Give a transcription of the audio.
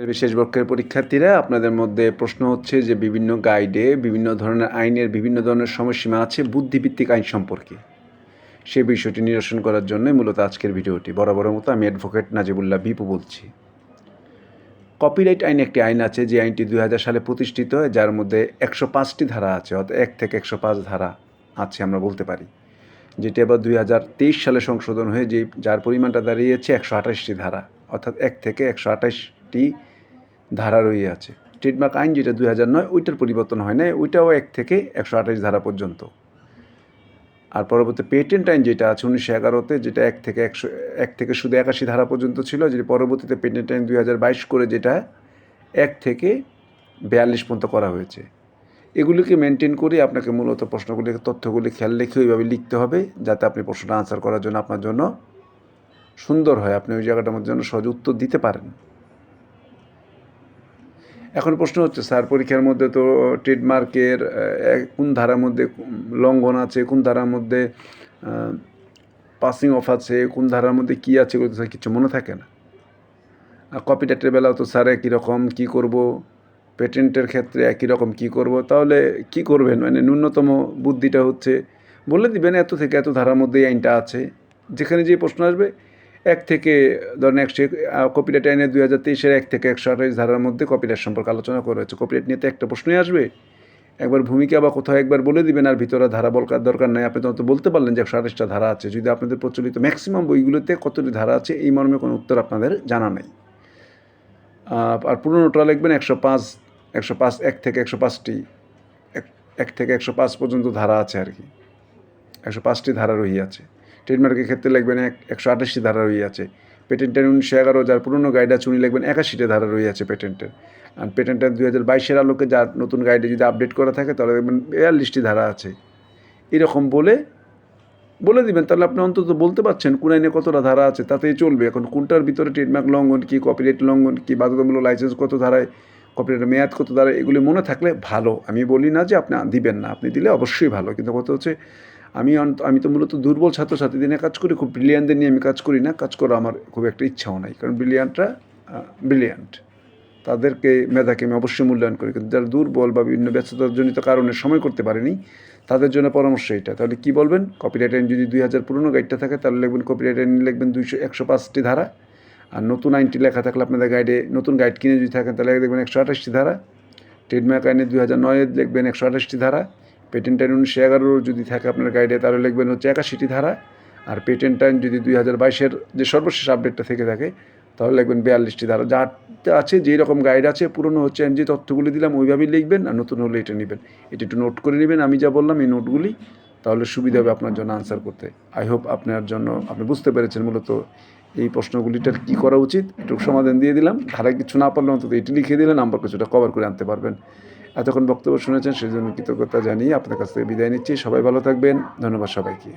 বিশেষ বর্ষের পরীক্ষার্থীরা, আপনাদের মধ্যে প্রশ্ন হচ্ছে যে বিভিন্ন গাইডে বিভিন্ন ধরনের আইনের বিভিন্ন ধরনের সময়সীমা আছে বুদ্ধিভিত্তিক আইন সম্পর্কে। সেই বিষয়টি নিরসন করার জন্যই মূলত আজকের ভিডিওটি। বরাবরের মতো আমি অ্যাডভোকেট নাজিবুল্লাহ বিপু বলছি। কপিরাইট আইন একটি আইন আছে যে আইনটি দুই হাজার সালে প্রতিষ্ঠিত হয় যার মধ্যে একশো পাঁচটি ধারা আছে, অর্থাৎ এক থেকে একশো পাঁচ ধারা আছে আমরা বলতে পারি। যেটি আবার দুই হাজার তেইশ সালে সংশোধন হয়ে যে, যার পরিমাণটা দাঁড়িয়েছে একশো আঠাশটি ধারা, অর্থাৎ এক থেকে একশো আঠাশটি ধারা রয়ে আছে। ট্রেডমার্ক আইন যেটা দুই হাজার নয়, ওইটার পরিবর্তন হয় না ওইটাও এক থেকে একশো আঠাশ ধারা পর্যন্ত। আর পরবর্তী পেটেন্ট আইন যেটা আছে উনিশশো এগারোতে, যেটা এক থেকে একশো, এক থেকে শুধু একাশি ধারা পর্যন্ত ছিল, যেটি পরবর্তীতে পেটেন্ট আইন দুই হাজার বাইশ করে যেটা এক থেকে বিয়াল্লিশ পর্যন্ত করা হয়েছে। এগুলিকে মেনটেন করে আপনাকে মূলত প্রশ্নগুলি, তথ্যগুলি খেয়াল রেখে ওইভাবে লিখতে হবে, যাতে আপনি প্রশ্নটা আনসার করার জন্য আপনার জন্য সুন্দর হয়। আপনি ওই জায়গাটার মধ্যে জন্য সহজ উত্তর দিতে পারেন। এখন প্রশ্ন হচ্ছে, স্যার, পরীক্ষার মধ্যে তো ট্রেডমার্কের কোন ধারার মধ্যে লঙ্ঘন আছে, কোন ধারার মধ্যে পাসিং অফ আছে, কোন ধারার মধ্যে কী আছে এগুলো তো স্যার কিছু মনে থাকে না। আর কপিরাইটের বেলাও তো স্যার একই রকম, কী করব? পেটেন্টের ক্ষেত্রে একই রকম কী করব? তাহলে কি করবেন? মানে ন্যূনতম বুদ্ধিটা হচ্ছে, বলে দিবেন এত থেকে এত ধারার মধ্যে আইনটা আছে। যেখানে যে প্রশ্ন আসবে এক থেকে, ধরেন একশো কপিরাইট আইনের দুই হাজার তেইশের এক থেকে একশো আঠাশ ধারার মধ্যে কপিরাইট সম্পর্কে আলোচনা করা হয়েছে। কপিরাইট নিয়ে তো একটা প্রশ্নই আসবে। একবার ভূমিকা বা কোথাও একবার বলে দিবেন আর ভিতরে ধারা বলকার দরকার নাই। আপনি তো বলতে পারলেন যে একশো আঠাশটা ধারা আছে। যদি আপনাদের প্রচলিত ম্যাক্সিমাম বইগুলোতে কতটি ধারা আছে, এই মর্মে কোনো উত্তর আপনাদের জানা নেই। আর পুরোনোটা লিখবেন একশো পাঁচ একশো পাঁচ, এক থেকে একশো পাঁচটি। এক থেকে একশো পাঁচ পর্যন্ত ধারা আছে আর কি। একশো পাঁচটি ধারা রহিয়াছে ট্রেডমার্কের ক্ষেত্রে লিখবেন এক একশো আঠাশটি ধারা রহিয়াছে পেটেন্টের উনিশশো এগারো, যার পুরনো গাইড আছে, উনি লিখবেন একাশিটা ধারা রয়ে আছে পেটেন্টের। আর পেটেন্টের দুই হাজার বাইশের আলোকে যার নতুন গাইডে যদি আপডেট করা থাকে, তাহলে দেখবেন বিয়াল্লিশটি ধারা আছে। এরকম বলে বলে দিবেন। তাহলে আপনি অন্তত বলতে পারছেন কোন আইনে কতটা ধারা আছে, তাতেই চলবে। এখন কোনটার ভিতরে ট্রেডমার্ক লঙ্ঘন কী কপিরাইট লঙ্ঘন কী, বাধ্যতামূলক লাইসেন্স কত ধারায় কপিরাইটের মেয়াদ কত ধারায়, এগুলি মনে থাকলে ভালো। আমি বলি না যে আপনি দিবেন না, আপনি দিলে অবশ্যই ভালো। কিন্তু কথা হচ্ছে আমি আমি তো মূলত দুর্বল ছাত্রছাত্রীদের নিয়ে কাজ করি, খুব ব্রিলিয়ানদের নিয়ে আমি কাজ করি না। কাজ করা আমার খুব একটা ইচ্ছাও নাই, কারণ ব্রিলিয়ান্টরা ব্রিলিয়ান্ট তাদেরকে, মেধাকে আমি অবশ্যই মূল্যায়ন করি, কিন্তু যারা দুর্বল বা বিভিন্ন ব্যস্ততাজনিত কারণে সময় করতে পারেনি, তাদের জন্য পরামর্শ এটা। তাহলে কী বলবেন? কপিরাইট আইন যদি দুই হাজার পুরনো গাইডটা থাকে, তাহলে লিখবেন কপিরাইট আইন লিখবেন দুইশো, একশো পাঁচটি ধারা। আর নতুন আইনটি লেখা থাকলে আপনাদের গাইডে নতুন গাইড কিনে যদি থাকেন, তাহলে দেখবেন একশো আঠাশটি ধারা। ট্রেডমার্ক আইনে দুই হাজার নয়ে লিখবেন একশো আঠাশটি ধারা। পেটেন্ট আইন উনিশশো এগারো যদি থাকে আপনার গাইডে তাহলে লিখবেন হচ্ছে একাশিটি ধারা। আর পেটেন্ট আইন যদি দুই হাজার বাইশের যে সর্বশেষ আপডেটটা থেকে থাকে, তাহলে লিখবেন বিয়াল্লিশটি ধারা। যা আছে, যেই রকম গাইড আছে, পুরনো হচ্ছে আমি যে তথ্যগুলি দিলাম, ওইভাবেই লিখবেন আর নতুন হলে এটা নেবেন। এটা একটু নোট করে নেবেন, আমি যা বললাম এই নোটগুলি তাহলে সুবিধা হবে আপনার জন্য আনসার করতে। আই হোপ আপনার জন্য, আপনি বুঝতে পেরেছেন মূলত এই প্রশ্নগুলিটার কি করা উচিত? একটু সমাধান দিয়ে দিলাম। ধারা কিছু না পারলে অন্তত এটি লিখে দিলে নাম্বার কিছুটা কভার করে আনতে পারবেন। এতক্ষণ বক্তব্য শুনেছেন সেই জন্য কৃতজ্ঞতা জানিয়ে আপনার কাছ থেকে বিদায় নিচ্ছি। সবাই ভালো থাকবেন। ধন্যবাদ সবাইকে।